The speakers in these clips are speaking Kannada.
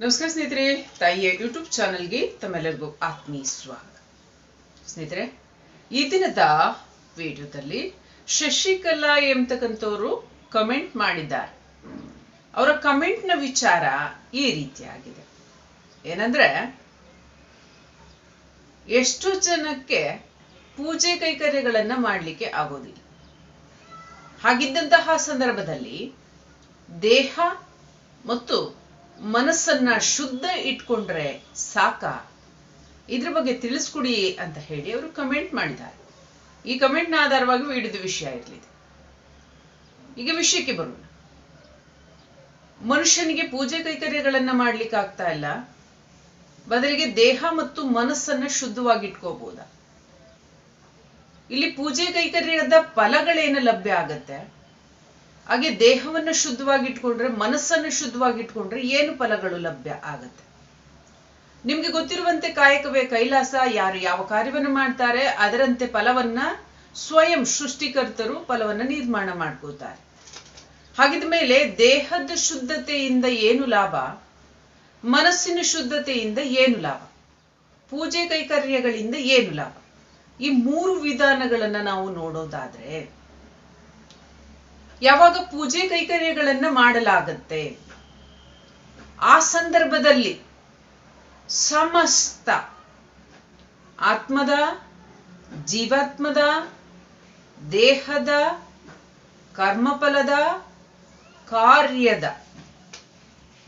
ನಮಸ್ಕಾರ ಸ್ನೇಹಿತರೆ, ತಾಯಿಯ ಯೂಟ್ಯೂಬ್ ಚಾನೆಲ್ಗೆ ತಮ್ಮೆಲ್ಲರಿಗೂ ಆತ್ಮೀಯ ಸ್ವಾಗತ. ಸ್ನೇಹಿತರೆ, ಈ ದಿನದ ವಿಡಿಯೋದಲ್ಲಿ ಶಶಿಕಲಾ ಎಂಬತಕ್ಕಂಥವ್ರು ಕಮೆಂಟ್ ಮಾಡಿದ್ದಾರೆ. ಅವರ ಕಮೆಂಟ್ನ ವಿಚಾರ ಈ ರೀತಿಯಾಗಿದೆ. ಏನಂದ್ರೆ, ಎಷ್ಟು ಜನಕ್ಕೆ ಪೂಜೆ ಕೈಕರ್ಯಗಳನ್ನ ಮಾಡಲಿಕ್ಕೆ ಆಗೋದಿಲ್ಲ. ಹಾಗಿದ್ದಂತಹ ಸಂದರ್ಭದಲ್ಲಿ ದೇಹ ಮತ್ತು ಮನಸ್ಸನ್ನ ಶುದ್ಧ ಇಟ್ಕೊಂಡ್ರೆ ಸಾಕ? ಇದ್ರ ಬಗ್ಗೆ ತಿಳಿಸ್ಕೊಡಿ ಅಂತ ಹೇಳಿ ಅವರು ಕಮೆಂಟ್ ಮಾಡಿದ್ದಾರೆ. ಈ ಕಮೆಂಟ್ನ ಆಧಾರವಾಗಿ ಹಿಡಿದ ವಿಷಯ ಇರಲಿದೆ. ಈಗ ವಿಷಯಕ್ಕೆ ಬರೋಣ. ಮನುಷ್ಯನಿಗೆ ಪೂಜೆ ಕೈಕರ್ಯಗಳನ್ನ ಮಾಡ್ಲಿಕ್ಕೆ ಆಗ್ತಾ ಇಲ್ಲ. ಬದಲಿಗೆ ದೇಹ ಮತ್ತು ಮನಸ್ಸನ್ನ ಶುದ್ಧವಾಗಿ ಇಟ್ಕೋಬಹುದಾ ಇಲ್ಲಿ ಪೂಜೆ ಕೈಕರ್ಯದ ಫಲಗಳೇನು ಲಭ್ಯ ಆಗತ್ತೆ? ಹಾಗೆ ದೇಹವನ್ನ ಶುದ್ಧವಾಗಿ ಇಟ್ಕೊಂಡ್ರೆ ಮನಸ್ಸನ್ನು ಶುದ್ಧವಾಗಿ ಇಟ್ಕೊಂಡ್ರೆ ಏನು ಫಲಗಳು ಲಭ್ಯ ಆಗತ್ತೆ? ನಿಮ್ಗೆ ಗೊತ್ತಿರುವಂತೆ ಕಾಯಕವೇ ಕೈಲಾಸ, ಯಾರು ಯಾವ ಕಾರ್ಯವನ್ನು ಮಾಡ್ತಾರೆ, ಅದರಂತೆ ಫಲವನ್ನ ಸ್ವಯಂ ಸೃಷ್ಟಿಕರ್ತರು ಫಲವನ್ನ ನಿರ್ಮಾಣ ಮಾಡ್ಕೋತಾರೆ ಹಾಗಿದ ಮೇಲೆ ದೇಹದ ಶುದ್ಧತೆಯಿಂದ ಏನು ಲಾಭ? ಮನಸ್ಸಿನ ಶುದ್ಧತೆಯಿಂದ ಏನು ಲಾಭ? ಪೂಜೆ ಕೈಕರ್ಯಗಳಿಂದ ಏನು ಲಾಭ? ಈ ಮೂರು ವಿಧಾನಗಳನ್ನ ನಾವು ನೋಡೋದಾದ್ರೆ ಯಾವಾಗ ಪೂಜೆ ಕೈಕರ್ಯಗಳನ್ನ ಮಾಡಲಾಗತ್ತೆ? ಆ ಸಂದರ್ಭದಲ್ಲಿ ಸಮಸ್ತ ಆತ್ಮದ, ಜೀವಾತ್ಮದ, ದೇಹದ, ಕರ್ಮಫಲದ, ಕಾರ್ಯದ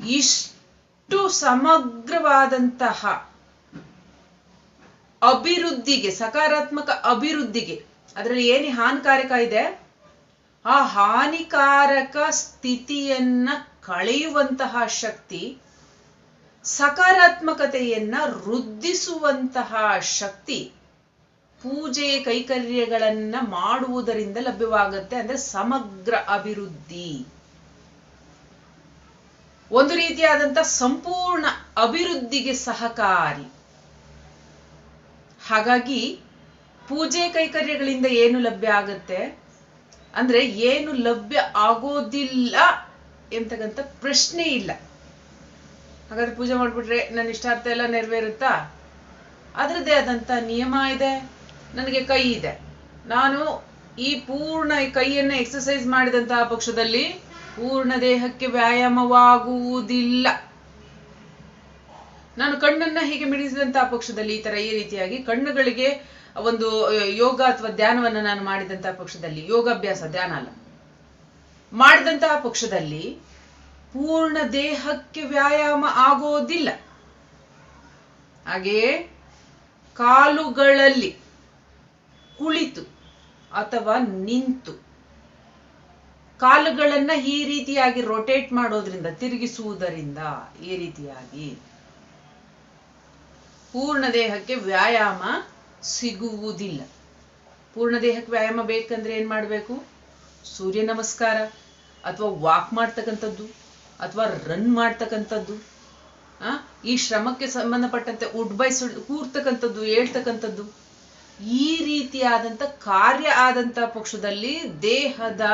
ಇಷ್ಟು ಸಮಗ್ರವಾದಂತಹ ಅಭಿವೃದ್ಧಿಗೆ, ಸಕಾರಾತ್ಮಕ ಅಭಿವೃದ್ಧಿಗೆ, ಅದರಲ್ಲಿ ಏನೇ ಹಾನಿಕಾರಕ ಇದೆ? ಆ ಹಾನಿಕಾರಕ ಸ್ಥಿತಿಯನ್ನ ಕಳೆಯುವಂತಹ ಶಕ್ತಿ, ಸಕಾರಾತ್ಮಕತೆಯನ್ನ ವೃದ್ಧಿಸುವಂತಹ ಶಕ್ತಿ ಪೂಜೆ ಕೈಕರ್ಯಗಳನ್ನ ಮಾಡುವುದರಿಂದ ಲಭ್ಯವಾಗುತ್ತೆ ಅಂದ್ರೆ ಸಮಗ್ರ ಅಭಿವೃದ್ಧಿ. ಒಂದು ರೀತಿಯಾದಂತ ಸಂಪೂರ್ಣ ಅಭಿವೃದ್ಧಿಗೆ ಸಹಕಾರಿ. ಹಾಗಾಗಿ ಪೂಜೆ ಕೈಕರ್ಯಗಳಿಂದ ಏನು ಲಭ್ಯ ಆಗತ್ತೆ? ಅಂದ್ರೆ ಏನು ಲಭ್ಯ ಆಗೋದಿಲ್ಲ ಎಂತಕ್ಕಂಥ ಪ್ರಶ್ನೆ ಇಲ್ಲ. ಹಾಗಾದ್ರೆ ಪೂಜೆ ಮಾಡ್ಬಿಟ್ರೆ ನನ್ನ ಇಷ್ಟಾರ್ಥ ಎಲ್ಲ ನೆರವೇರುತ್ತಾ? ಅದರದ್ದೇ ಆದಂತ ನಿಯಮ ಇದೆ, ನನಗೆ ಕೈ ಇದೆ. ನಾನು ಈ ಪೂರ್ಣ ಕೈಯನ್ನ ಎಕ್ಸಸೈಸ್ ಮಾಡಿದಂತಹ ಪಕ್ಷದಲ್ಲಿ ಪೂರ್ಣ ದೇಹಕ್ಕೆ ವ್ಯಾಯಾಮವಾಗುವುದಿಲ್ಲ. ನಾನು ಕಣ್ಣನ್ನ ಹೀಗೆ ಮಿಡಿಸಿದಂತಹ ಪಕ್ಷದಲ್ಲಿ ಈ ತರ ಈ ರೀತಿಯಾಗಿ ಕಣ್ಣುಗಳಿಗೆ ಒಂದು ಯೋಗ ಅಥವಾ ಧ್ಯಾನವನ್ನು ನಾನು ಮಾಡಿದಂತಹ ಪಕ್ಷದಲ್ಲಿ, ಯೋಗಾಭ್ಯಾಸ, ಧ್ಯಾನ ಅಲ್ಲ. ಮಾಡಿದಂತಹ ಪಕ್ಷದಲ್ಲಿ ಪೂರ್ಣ ದೇಹಕ್ಕೆ ವ್ಯಾಯಾಮ ಆಗೋದಿಲ್ಲ. ಹಾಗೆಯೇ ಕಾಲುಗಳಲ್ಲಿ ಕುಳಿತು ಅಥವಾ ನಿಂತು ಕಾಲುಗಳನ್ನ ಈ ರೀತಿಯಾಗಿ ರೊಟೇಟ್ ಮಾಡೋದ್ರಿಂದ, ತಿರುಗಿಸುವುದರಿಂದ ಈ ರೀತಿಯಾಗಿ ಪೂರ್ಣ ದೇಹಕ್ಕೆ ವ್ಯಾಯಾಮ ಸಿಗುವುದಿಲ್ಲ. ಪೂರ್ಣ ದೇಹಕ್ಕೆ ವ್ಯಾಯಾಮ ಬೇಕಂದ್ರೆ ಏನು ಮಾಡಬೇಕು? ಸೂರ್ಯ ನಮಸ್ಕಾರ, ಅಥವಾ ವಾಕ್ ಮಾಡ್ತಕ್ಕಂಥದ್ದು, ಅಥವಾ ರನ್ ಮಾಡ್ತಕ್ಕಂಥದ್ದು ಈ ಶ್ರಮಕ್ಕೆ ಸಂಬಂಧಪಟ್ಟಂತೆ ಉಡ್ಬೈಸ್, ಕೂರ್ತಕ್ಕಂಥದ್ದು ಹೇಳ್ತಕ್ಕಂಥದ್ದು ಈ ರೀತಿಯಾದಂಥ ಕಾರ್ಯ ಆದಂಥ ಪಕ್ಷದಲ್ಲಿ ದೇಹದ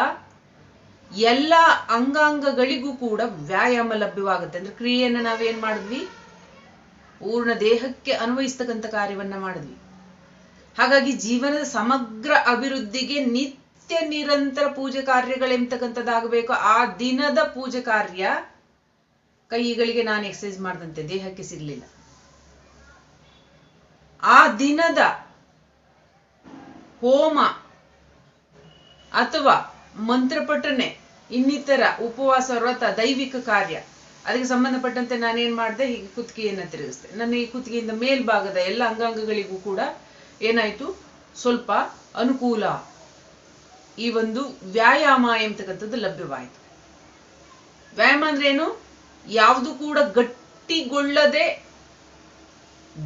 ಎಲ್ಲ ಅಂಗಾಂಗಗಳಿಗೂ ಕೂಡ ವ್ಯಾಯಾಮ ಲಭ್ಯವಾಗುತ್ತೆ. ಅಂದ್ರೆ ಕ್ರಿಯೆಯನ್ನು ನಾವೇನ್ ಮಾಡಿದ್ವಿ? ಪೂರ್ಣ ದೇಹಕ್ಕೆ ಅನ್ವಯಿಸ್ತಕ್ಕಂಥ ಕಾರ್ಯವನ್ನ ಮಾಡಿದ್ವಿ. ಹಾಗಾಗಿ ಜೀವನದ ಸಮಗ್ರ ಅಭಿವೃದ್ಧಿಗೆ ನಿತ್ಯ ನಿರಂತರ ಪೂಜೆ ಕಾರ್ಯಗಳೆಂಬತಕ್ಕಂಥದ್ದಾಗಬೇಕು ಆ ದಿನದ ಪೂಜೆ ಕಾರ್ಯ ಕೈಗಳಿಗೆ ನಾನು ಎಕ್ಸಸೈಸ್ ಮಾಡಿದಂತೆ, ದೇಹಕ್ಕೆ ಸಿಗಲಿಲ್ಲ. ಆ ದಿನದ ಹೋಮ ಅಥವಾ ಮಂತ್ರಪಠನೆ, ಇನ್ನಿತರ ಉಪವಾಸ, ವ್ರತ, ದೈವಿಕ ಕಾರ್ಯ, ಅದಕ್ಕೆ ಸಂಬಂಧಪಟ್ಟಂತೆ ನಾನೇನ್ ಮಾಡಿದೆ, ಹೀಗೆ ಕುತ್ತಿಗೆಯನ್ನ ತಿರುಗಿಸ್ದೆ. ನನ್ನ ಈ ಕುತ್ತಿಗೆಯಿಂದ ಮೇಲ್ಭಾಗದ ಎಲ್ಲ ಅಂಗಾಂಗಗಳಿಗೂ ಕೂಡ ಏನಾಯ್ತು? ಸ್ವಲ್ಪ ಅನುಕೂಲ. ಈ ಒಂದು ವ್ಯಾಯಾಮ ಎಂಬತಕ್ಕಂಥದ್ದು ಲಭ್ಯವಾಯಿತು. ವ್ಯಾಯಾಮ ಅಂದ್ರೆ ಏನು? ಯಾವುದು ಕೂಡ ಗಟ್ಟಿಗೊಳ್ಳದೆ,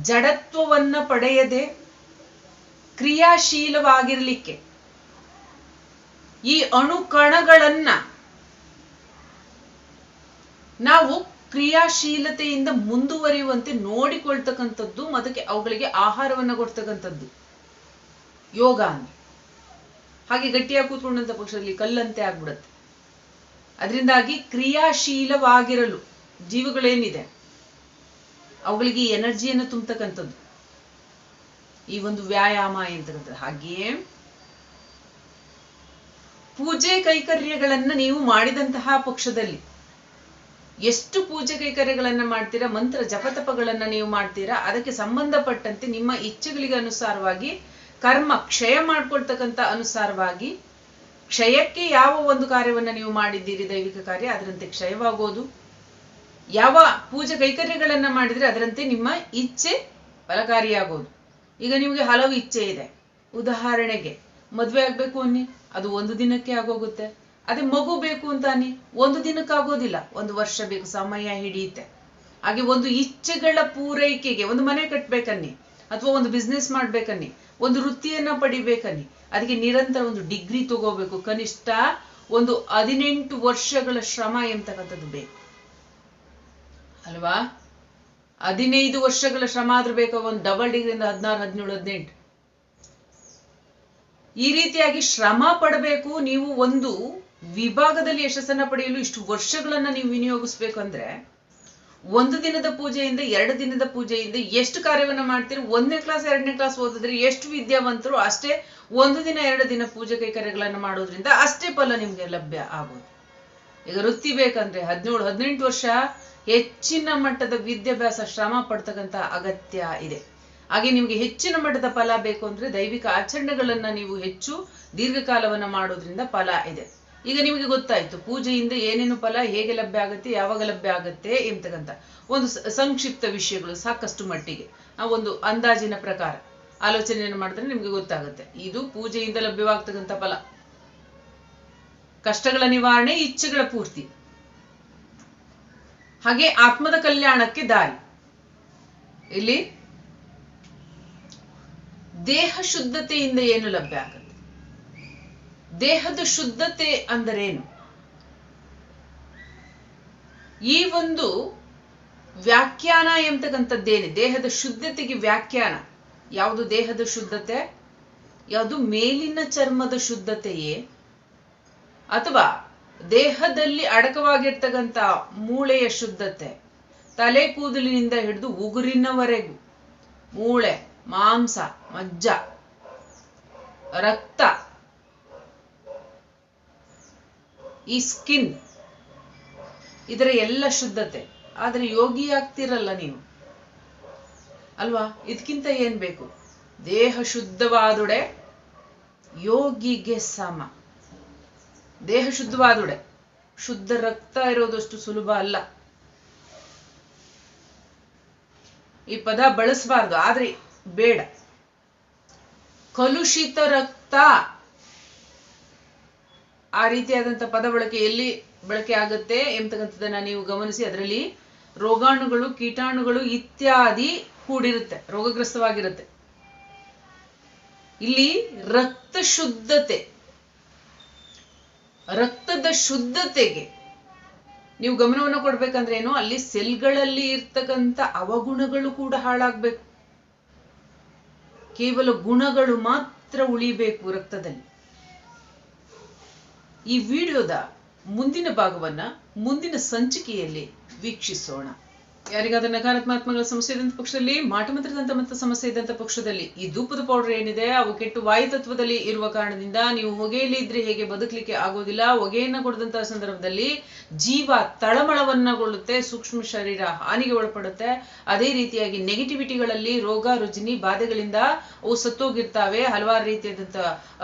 ಜಡತ್ವವನ್ನ ಪಡೆಯದೆ, ಕ್ರಿಯಾಶೀಲವಾಗಿರ್ಲಿಕ್ಕೆ. ಈ ಅಣುಕಣಗಳನ್ನ ನಾವು ಕ್ರಿಯಾಶೀಲತೆಯಿಂದ ಮುಂದುವರಿಯುವಂತೆ ನೋಡಿಕೊಳ್ತಕ್ಕಂಥದ್ದು ಅದಕ್ಕೆ ಅವುಗಳಿಗೆ ಆಹಾರವನ್ನು ಕೊಡ್ತಕ್ಕಂಥದ್ದು. ಯೋಗ ಅಂದ್ರೆ. ಹಾಗೆ ಗಟ್ಟಿಯಾಗಿ ಕೂತ್ಕೊಂಡಂಥ ಪಕ್ಷದಲ್ಲಿ ಕಲ್ಲಂತೆ ಆಗ್ಬಿಡತ್ತೆ. ಅದರಿಂದಾಗಿ ಕ್ರಿಯಾಶೀಲವಾಗಿರಲು ಜೀವಗಳೇನಿದೆ? ಅವುಗಳಿಗೆ ಎನರ್ಜಿಯನ್ನು ತುಂಬತಕ್ಕಂಥದ್ದು. ಈ ಒಂದು ವ್ಯಾಯಾಮ ಎಂತಕ್ಕಂಥದ್ದು. ಹಾಗೆಯೇ ಪೂಜೆ ಕೈಕರ್ಯಗಳನ್ನ ನೀವು ಮಾಡಿದಂತಹ ಪಕ್ಷದಲ್ಲಿ ಎಷ್ಟು ಪೂಜೆ ಕೈಕರ್ಯಗಳನ್ನ ಮಾಡ್ತೀರಾ, ಮಂತ್ರ ಜಪತಪಗಳನ್ನ ನೀವು ಮಾಡ್ತೀರಾ, ಅದಕ್ಕೆ ಸಂಬಂಧಪಟ್ಟಂತೆ ನಿಮ್ಮ ಇಚ್ಛೆಗಳಿಗೆ ಅನುಸಾರವಾಗಿ, ಕರ್ಮ, ಕ್ಷಯ ಮಾಡ್ಕೊಳ್ತಕ್ಕಂಥ ಅನುಸಾರವಾಗಿ, ಕ್ಷಯಕ್ಕೆ ಯಾವ ಒಂದು ಕಾರ್ಯವನ್ನ ನೀವು ಮಾಡಿದ್ದೀರಿ ದೈವಿಕ ಕಾರ್ಯ, ಅದರಂತೆ ಕ್ಷಯವಾಗೋದು. ಯಾವ ಪೂಜೆ ಕೈಕರ್ಯಗಳನ್ನ ಮಾಡಿದ್ರೆ ಅದರಂತೆ ನಿಮ್ಮ ಇಚ್ಛೆ ಫಲಕಾರಿಯಾಗೋದು. ಈಗ ನಿಮಗೆ ಹಲವು ಇಚ್ಛೆ ಇದೆ. ಉದಾಹರಣೆಗೆ, ಮದುವೆ ಆಗ್ಬೇಕು ಅನ್ನಿ, ಅದು ಒಂದು ದಿನಕ್ಕೆ ಆಗೋಗುತ್ತೆ. ಅದೇ ಮಗು ಬೇಕು ಅಂತಾನೆ ಒಂದು ದಿನಕ್ಕಾಗೋದಿಲ್ಲ. ಒಂದು ವರ್ಷ ಬೇಕು, ಸಮಯ ಹಿಡಿಯುತ್ತೆ. ಹಾಗೆ ಒಂದು ಇಚ್ಛೆಗಳ ಪೂರೈಕೆಗೆ ಒಂದು ಮನೆ ಕಟ್ಬೇಕನ್ನಿ. ಅಥವಾ ಒಂದು ಬಿಸ್ನೆಸ್ ಮಾಡ್ಬೇಕನ್ನಿ. ಒಂದು ವೃತ್ತಿಯನ್ನ ಪಡಿಬೇಕನ್ನಿ. ಅದಕ್ಕೆ ನಿರಂತರ ಒಂದು ಡಿಗ್ರಿ ತಗೋಬೇಕು. ಕನಿಷ್ಠ ಒಂದು ಹದಿನೆಂಟು ವರ್ಷಗಳ ಶ್ರಮ ಎಂತಕ್ಕಂಥದ್ದು ಬೇಕು. ಅಲ್ವಾ? ಹದಿನೈದು ವರ್ಷಗಳ ಶ್ರಮ ಆದ್ರೂ ಬೇಕು? ಒಂದು ಡಬಲ್ ಡಿಗ್ರಿಯಿಂದ ಹದಿನಾರು, ಹದಿನೇಳು, ಹದಿನೆಂಟು. ಈ ರೀತಿಯಾಗಿ ಶ್ರಮ ಪಡಬೇಕು. ನೀವು ಒಂದು ವಿಭಾಗದಲ್ಲಿ ಯಶಸ್ಸನ್ನ ಪಡೆಯಲು ಇಷ್ಟು ವರ್ಷಗಳನ್ನ ನೀವು ವಿನಿಯೋಗಿಸ್ಬೇಕು ಅಂದ್ರೆ ಒಂದು ದಿನದ ಪೂಜೆಯಿಂದ ಎರಡು ದಿನದ ಪೂಜೆಯಿಂದ ಎಷ್ಟು ಕಾರ್ಯವನ್ನ ಮಾಡ್ತೀರಿ? ಒಂದನೇ ಕ್ಲಾಸ್ ಎರಡನೇ ಕ್ಲಾಸ್ ಓದಿದ್ರೆ ಎಷ್ಟು ವಿದ್ಯಾವಂತರು ಅಷ್ಟೇ ಒಂದು ದಿನ, ಎರಡು ದಿನ ಪೂಜೆ ಕೈಕಾರ್ಯಗಳನ್ನು ಮಾಡೋದ್ರಿಂದ ಅಷ್ಟೇ ಫಲ ನಿಮ್ಗೆ ಲಭ್ಯ ಆಗೋದು. ಈಗ ವೃತ್ತಿ ಬೇಕಂದ್ರೆ ಹದಿನೇಳು, ಹದಿನೆಂಟು ವರ್ಷ ಹೆಚ್ಚಿನ ಮಟ್ಟದ ವಿದ್ಯಾಭ್ಯಾಸ, ಶ್ರಮ ಪಡ್ತಕ್ಕಂತ ಅಗತ್ಯ ಇದೆ. ಹಾಗೆ ನಿಮ್ಗೆ ಹೆಚ್ಚಿನ ಮಟ್ಟದ ಫಲ ಬೇಕು ಅಂದ್ರೆ ದೈವಿಕ ಆಚರಣೆಗಳನ್ನ ನೀವು ಹೆಚ್ಚು ದೀರ್ಘಕಾಲವನ್ನ ಮಾಡೋದ್ರಿಂದ ಫಲ ಇದೆ. ಈಗ ನಿಮಗೆ ಗೊತ್ತಾಯ್ತು, ಪೂಜೆಯಿಂದ ಏನೇನು ಫಲ, ಹೇಗೆ ಲಭ್ಯ ಆಗುತ್ತೆ, ಯಾವಾಗ ಲಭ್ಯ ಆಗುತ್ತೆ ಎಂತಕ್ಕಂಥ. ಒಂದು ಸಂಕ್ಷಿಪ್ತ ವಿಷಯಗಳು ಸಾಕಷ್ಟು ಮಟ್ಟಿಗೆ. ಆ ಒಂದು ಅಂದಾಜಿನ ಪ್ರಕಾರ. ಆಲೋಚನೆಯನ್ನು ಮಾಡಿದ್ರೆ ನಿಮಗೆ ಗೊತ್ತಾಗುತ್ತೆ. ಇದು ಪೂಜೆಯಿಂದ ಲಭ್ಯವಾಗ್ತಕ್ಕಂಥ ಫಲ. ಕಷ್ಟಗಳ ನಿವಾರಣೆ, ಇಚ್ಛೆಗಳ ಪೂರ್ತಿ. ಹಾಗೆ ಆತ್ಮದ ಕಲ್ಯಾಣಕ್ಕೆ ದಾರಿ. ಇಲ್ಲಿ ದೇಹ ಶುದ್ಧತೆಯಿಂದ ಏನು ಲಭ್ಯ ಆಗುತ್ತೆ ದೇಹದ ಶುದ್ಧತೆ ಅಂದರೇನು? ಈ ಒಂದು ವ್ಯಾಖ್ಯಾನ ಎಂತಕ್ಕಂಥದ್ದೇನೆ? ದೇಹದ ಶುದ್ಧತೆಗೆ ವ್ಯಾಖ್ಯಾನ. ಯಾವುದು ದೇಹದ ಶುದ್ಧತೆ? ಯಾವುದು ಮೇಲಿನ ಚರ್ಮದ ಶುದ್ಧತೆಯೇ? ಅಥವಾ ದೇಹದಲ್ಲಿ ಅಡಕವಾಗಿರ್ತಕ್ಕಂಥ ಮೂಳೆಯ ಶುದ್ಧತೆ, ತಲೆ ಕೂದಲಿನಿಂದ ಹಿಡಿದು ಉಗುರಿನವರೆಗೂ, ಮೂಳೆ, ಮಾಂಸ, ಮಜ್ಜ, ರಕ್ತ ಈ ಸ್ಕಿನ್, ಇದರ ಎಲ್ಲ ಶುದ್ಧತೆ. ಆದ್ರೆ ಯೋಗಿ ಆಗ್ತಿರಲ್ಲ ನೀವು. ಅಲ್ವಾ? ಇದಕ್ಕಿಂತ ಏನ್ ಬೇಕು? ದೇಹ ಶುದ್ಧವಾದುಡೆ, ಯೋಗಿಗೆ ಸಮ. ದೇಹ ಶುದ್ಧವಾದುಡೆ. ಶುದ್ಧ ರಕ್ತ ಇರೋದಷ್ಟು ಸುಲಭ ಅಲ್ಲ. ಈ ಪದ ಬಳಸಬಾರ್ದು, ಆದ್ರೆ ಬೇಡ. ಕಲುಷಿತ ರಕ್ತ. ಆ ರೀತಿಯಾದಂಥ ಪದ ಬಳಕೆ ಎಲ್ಲಿ ಬಳಕೆ ಆಗುತ್ತೆ ಎಂಬತಕ್ಕಂಥದ್ದನ್ನ ನೀವು ಗಮನಿಸಿ, ಅದರಲ್ಲಿ ರೋಗಾಣುಗಳು, ಕೀಟಾಣುಗಳು ಇತ್ಯಾದಿ ಕೂಡಿರುತ್ತೆ, ರೋಗಗ್ರಸ್ತವಾಗಿರುತ್ತೆ. ಇಲ್ಲಿ ರಕ್ತ ಶುದ್ಧತೆ, ರಕ್ತದ ಶುದ್ಧತೆಗೆ ನೀವು ಗಮನವನ್ನು ಕೊಡ್ಬೇಕಂದ್ರೆ ಏನು, ಅಲ್ಲಿ ಸೆಲ್ಗಳಲ್ಲಿ ಇರ್ತಕ್ಕಂಥ ಅವಗುಣಗಳು ಕೂಡ ಹಾಳಾಗ್ಬೇಕು. ಕೇವಲ ಗುಣಗಳು ಮಾತ್ರ ಉಳಿಬೇಕು ರಕ್ತದಲ್ಲಿ. ಈ ವಿಡಿಯೋದ ಮುಂದಿನ ಭಾಗವನ್ನ ಮುಂದಿನ ಸಂಚಿಕೆಯಲ್ಲಿ ವೀಕ್ಷಿಸೋಣ. ಯಾರಿಗಾದ ನಕಾರಾತ್ಮಕಗಳ ಸಮಸ್ಯೆ ಇದ್ದಂಥ ಪಕ್ಷದಲ್ಲಿ ಮಾಟಮಂತ್ರದಂತ ಮತ್ತು ಸಮಸ್ಯೆ ಇದ್ದಂಥ ಪಕ್ಷದಲ್ಲಿ ಈ ಧೂಪದ ಪೌಡರ್ ಏನಿದೆ, ಅವು ಕೆಟ್ಟು ವಾಯು ತತ್ವದಲ್ಲಿ ಇರುವ ಕಾರಣದಿಂದ ನೀವು ಹೊಗೆಯಲ್ಲಿ ಇದ್ರೆ ಹೇಗೆ ಬದುಕಲಿಕ್ಕೆ ಆಗೋದಿಲ್ಲ. ಹೊಗೆಯನ್ನ ಕೊಡದಂತಹ ಸಂದರ್ಭದಲ್ಲಿ ಜೀವ ತಳಮಳವನ್ನಗೊಳ್ಳುತ್ತೆ, ಸೂಕ್ಷ್ಮ ಶರೀರ ಹಾನಿಗೆ ಒಳಪಡುತ್ತೆ. ಅದೇ ರೀತಿಯಾಗಿ ನೆಗೆಟಿವಿಟಿಗಳಲ್ಲಿ ರೋಗ, ರುಜಿನಿ, ಬಾಧೆಗಳಿಂದ ಅವು ಸತ್ತೋಗಿರ್ತಾವೆ. ಹಲವಾರು ರೀತಿಯಾದಂಥ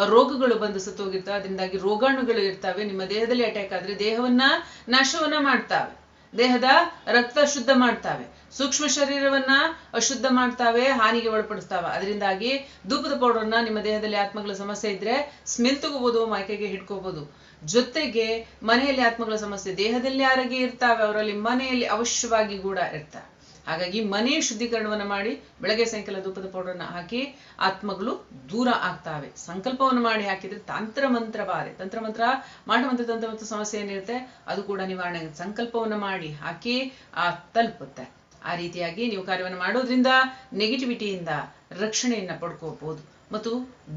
ರೋಗಗಳು ಬಂದು ಸತ್ತೋಗಿರ್ತವೆ. ಅದರಿಂದಾಗಿ ರೋಗಾಣುಗಳು ಇರ್ತವೆ. ನಿಮ್ಮ ದೇಹದಲ್ಲಿ ಅಟ್ಯಾಕ್ ಆದ್ರೆ ದೇಹವನ್ನ ನಾಶವನ್ನ ಮಾಡ್ತಾವೆ. ದೇಹದ ರಕ್ತ ಶುದ್ಧ ಮಾಡ್ತಾವೆ. ಸೂಕ್ಷ್ಮ ಶರೀರವನ್ನ ಅಶುದ್ಧ ಮಾಡ್ತಾವೆ, ಹಾನಿಗೆ ಒಳಪಡಿಸ್ತಾವೆ. ಅದರಿಂದಾಗಿ ಧೂಪದ ಪೌಡರ್ನ ನಿಮ್ಮ ದೇಹದಲ್ಲಿ ಆತ್ಮಗಳ ಸಮಸ್ಯೆ ಇದ್ರೆ ಸ್ಮೆಲ್ ತಗೋಬಹುದು ಮೈಕೆಗೆ ಹಿಡ್ಕೋಬಹುದು ಜೊತೆಗೆ ಮನೆಯಲ್ಲಿ ಆತ್ಮಗಳ ಸಮಸ್ಯೆ, ದೇಹದಲ್ಲಿ ಆರೋಗ್ಯ ಇರ್ತಾವೆ, ಅವರಲ್ಲಿ ಮನೆಯಲ್ಲಿ ಅವಶ್ಯವಾಗಿ ಕೂಡ ಇರ್ತಾವೆ. ಹಾಗಾಗಿ ಮನೆ ಶುದ್ಧೀಕರಣವನ್ನು ಮಾಡಿ ಬೆಳಗ್ಗೆ ಸಾಯಂಕಾಲ ಧೂಪದ ಪೌಡರ್ನ ಹಾಕಿ ಆತ್ಮಗಳು ದೂರ ಆಗ್ತಾವೆ. ಸಂಕಲ್ಪವನ್ನು ಮಾಡಿ ಹಾಕಿದ್ರೆ ತಂತ್ರ ಮಂತ್ರ ಬಾರೆ ತಂತ್ರ ಮಂತ್ರ ಮಾಟ ಮಂತ್ರ, ತಂತ್ರ ಮಂತ್ರ ಸಮಸ್ಯೆ ಏನಿರುತ್ತೆ? ಅದು ಕೂಡ ನಿವಾರಣೆ ಆಗುತ್ತೆ. ಸಂಕಲ್ಪವನ್ನು ಮಾಡಿ ಹಾಕಿ ಆ ತಲುಪುತ್ತೆ. ಆ ರೀತಿಯಾಗಿ ನೀವು ಕಾರ್ಯವನ್ನು ಮಾಡೋದ್ರಿಂದ ನೆಗೆಟಿವಿಟಿಯಿಂದ ರಕ್ಷಣೆಯನ್ನ ಪಡ್ಕೋಬಹುದು ಮತ್ತು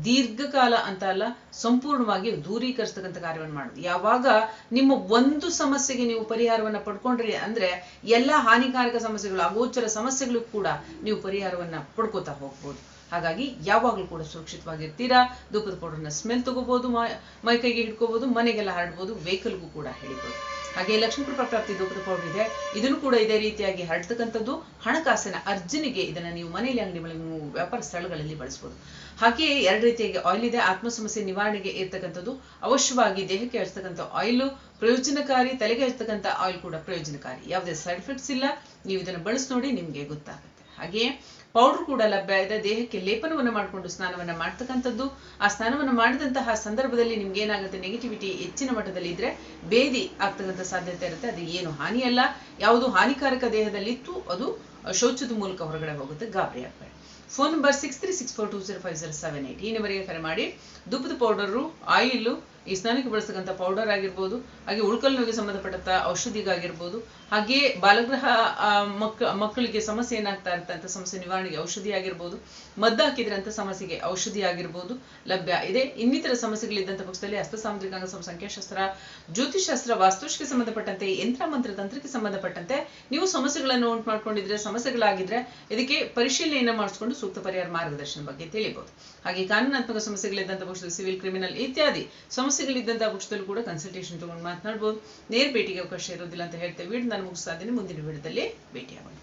ದೀರ್ಘಕಾಲ ಅಂತ ಅಲ್ಲ, ಸಂಪೂರ್ಣವಾಗಿ ದೂರೀಕರಿಸ್ತಕ್ಕಂಥ ಕಾರ್ಯವನ್ನು ಮಾಡೋದು ಯಾವಾಗ ನಿಮ್ಮ ಒಂದು ಸಮಸ್ಯೆಗೆ ನೀವು ಪರಿಹಾರವನ್ನ ಪಡ್ಕೊಂಡ್ರಿ ಅಂದ್ರೆ ಎಲ್ಲ ಹಾನಿಕಾರಕ ಸಮಸ್ಯೆಗಳು, ಅಗೋಚರ ಸಮಸ್ಯೆಗಳು ಕೂಡ ನೀವು ಪರಿಹಾರವನ್ನ ಪಡ್ಕೋತಾ ಹೋಗ್ಬೋದು. ಹಾಗಾಗಿ ಯಾವಾಗಲೂ ಕೂಡ ಸುರಕ್ಷಿತವಾಗಿರ್ತೀರಾ? ಧೂಪದ ಪೌಡರ್ನ ಸ್ಮೆಲ್ ತಗೋಬಹುದು ಮೈ ಕೈಗೆ ಹಿಡ್ಕೋಬಹುದು ಮನೆಗೆಲ್ಲ ಹರಡ್ಬೋದು ವೆಹಿಕಲ್ಗೂ ಕೂಡ ಹಿಡಿಬೋದು ಹಾಗೆ ಲಕ್ಷ್ಮೀ ಕೃಪಾ ಪ್ರಾಪ್ತಿ ಧೂಪದ ಪೌಡರ್ ಇದೆ. ಇದನ್ನು ಕೂಡ ಇದೇ ರೀತಿಯಾಗಿ ಹರಡ್ತಕ್ಕಂಥದ್ದು ಹಣಕಾಸಿನ ಅರ್ಜನೆಗೆ ಇದನ್ನ ನೀವು ಮನೆಯಲ್ಲಿ ಅಂಗಡಿಗಳಲ್ಲಿ ನೀವು ವ್ಯಾಪಾರ ಸ್ಥಳಗಳಲ್ಲಿ ಬಳಸಬಹುದು ಹಾಗೆಯೇ ಎರಡು ರೀತಿಯಾಗಿ ಆಯಿಲ್ ಇದೆ. ಆತ್ಮ ಸಮಸ್ಯೆ ನಿವಾರಣೆಗೆ ಇರ್ತಕ್ಕಂಥದ್ದು ಅವಶ್ಯವಾಗಿ ದೇಹಕ್ಕೆ ಹಚ್ಚತಕ್ಕಂಥ ಆಯಿಲ್ ಪ್ರಯೋಜನಕಾರಿ, ತಲೆಗೆ ಹಚ್ಚತಕ್ಕಂಥ ಆಯಿಲ್ ಕೂಡ ಪ್ರಯೋಜನಕಾರಿ. ಯಾವುದೇ ಸೈಡ್ ಎಫೆಕ್ಟ್ಸ್ ಇಲ್ಲ. ನೀವು ಇದನ್ನು ಬಳಸಿ ನೋಡಿ ನಿಮಗೆ ಗೊತ್ತಾಗುತ್ತೆ. ಹಾಗೆಯೇ ಪೌಡರ್ ಕೂಡ ಲಭ್ಯ ಇದೆ. ದೇಹಕ್ಕೆ ಲೇಪನವನ್ನು ಮಾಡಿಕೊಂಡು ಸ್ನಾನವನ್ನ ಮಾಡ್ತಕ್ಕಂಥದ್ದು. ಆ ಸ್ನಾನವನ್ನು ಮಾಡಿದಂತಹ ಸಂದರ್ಭದಲ್ಲಿ ನಿಮ್ಗೆ ಏನಾಗುತ್ತೆ? ನೆಗೆಟಿವಿಟಿ ಹೆಚ್ಚಿನ ಮಟ್ಟದಲ್ಲಿ ಇದ್ರೆ ಬೇದಿ ಆಗ್ತಕ್ಕಂಥ ಸಾಧ್ಯತೆ ಇರುತ್ತೆ. ಅದು ಏನು ಹಾನಿಯಲ್ಲ ಯಾವುದು ಹಾನಿಕಾರಕ ದೇಹದಲ್ಲಿತ್ತು ಅದು ಶೌಚದ ಮೂಲಕ ಹೊರಗಡೆ ಹೋಗುತ್ತೆ. ಗಾಬರಿ ಆಗ್ಬೇಡ phone number six three six four two zero five zero seven eight ಈ ನಂಬರಿಗೆ ಕರೆ ಮಾಡಿ. ದುಪ್ಪದ ಪೌಡರು ಆಯಿಲ್ ಈ ಸ್ನಾನಕ್ಕೆ ಬಳಸ್ತಕ್ಕಂಥ ಪೌಡರ್ ಆಗಿರ್ಬೋದು ಹಾಗೆ ಉಳ್ಕಲ್ ನೋವಿಗೆ ಸಂಬಂಧಪಟ್ಟಂತ ಔಷಧಿಗಾಗಿರ್ಬೋದು ಹಾಗೆ ಬಾಲಗ್ರಹ ಆ, ಮಕ್ಕ ಮಕ್ಕಳಿಗೆ ಸಮಸ್ಯೆ ಏನಾಗ್ತಾ ಇರ್ತಂಥ ಸಮಸ್ಯೆ ನಿವಾರಣೆಗೆ ಔಷಧಿ ಆಗಿರ್ಬೋದು ಮದ್ದು ಸಮಸ್ಯೆಗೆ ಔಷಧಿ ಆಗಿರ್ಬೋದು ಲಭ್ಯ. ಇದೆ ಇನ್ನಿತರ ಸಮಸ್ಯೆಗಳಿದ್ದಂಥ ಪಕ್ಷದಲ್ಲಿ ಹಸ್ತ ಸಾಮುದ್ರಿಕಾಂಗ ಸಂಖ್ಯಾಶಾಸ್ತ್ರ ಜ್ಯೋತಿಷಾಸ್ತ್ರ ವಾಸ್ತುಶಿಗೆ ಸಂಬಂಧಪಟ್ಟಂತೆ ಯಂತ್ರ ಮಂತ್ರ ತಂತ್ರಕ್ಕೆ ಸಂಬಂಧಪಟ್ಟಂತೆ ನೀವು ಸಮಸ್ಯೆಗಳನ್ನು ಉಂಟು ಮಾಡ್ಕೊಂಡಿದ್ರೆ ಸಮಸ್ಯೆಗಳಾಗಿದ್ರೆ ಇದಕ್ಕೆ ಪರಿಶೀಲನೆಯನ್ನ ಮಾಡಿಸ್ಕೊಂಡು ಸೂಕ್ತ ಪರಿಹಾರ ಮಾರ್ಗದರ್ಶನ ಬಗ್ಗೆ ತಿಳಿಬಹುದು ಹಾಗೆ ಕಾನೂನಾತ್ಮಕ ಸಮಸ್ಯೆಗಳಿದ್ದಂಥ ಪಕ್ಷದಲ್ಲಿ ಸಿವಿಲ್ ಕ್ರಿಮಿನಲ್ ಇತ್ಯಾದಿ ಸಮಸ್ಯೆಗಳಿದ್ದಂಥ ಪಕ್ಷದಲ್ಲೂ ಕೂಡ ಕನ್ಸಲ್ಟೇಷನ್ ತಗೊಂಡು ಮಾತನಾಡ್ಬೋದು. ನೇರ ಭೇಟಿಗೆ ಅವಕಾಶ ಇರೋದಿಲ್ಲ ಅಂತ ಹೇಳ್ತೇವೆ ವಿಡಿಯೋ ನಾನು ಮುಗಿಸ್ತಾ ಇದ್ದೀನಿ. ಮುಂದಿನ ವಿಡಿಯೋದಲ್ಲಿ ಭೇಟಿಯಾಗೋಣ.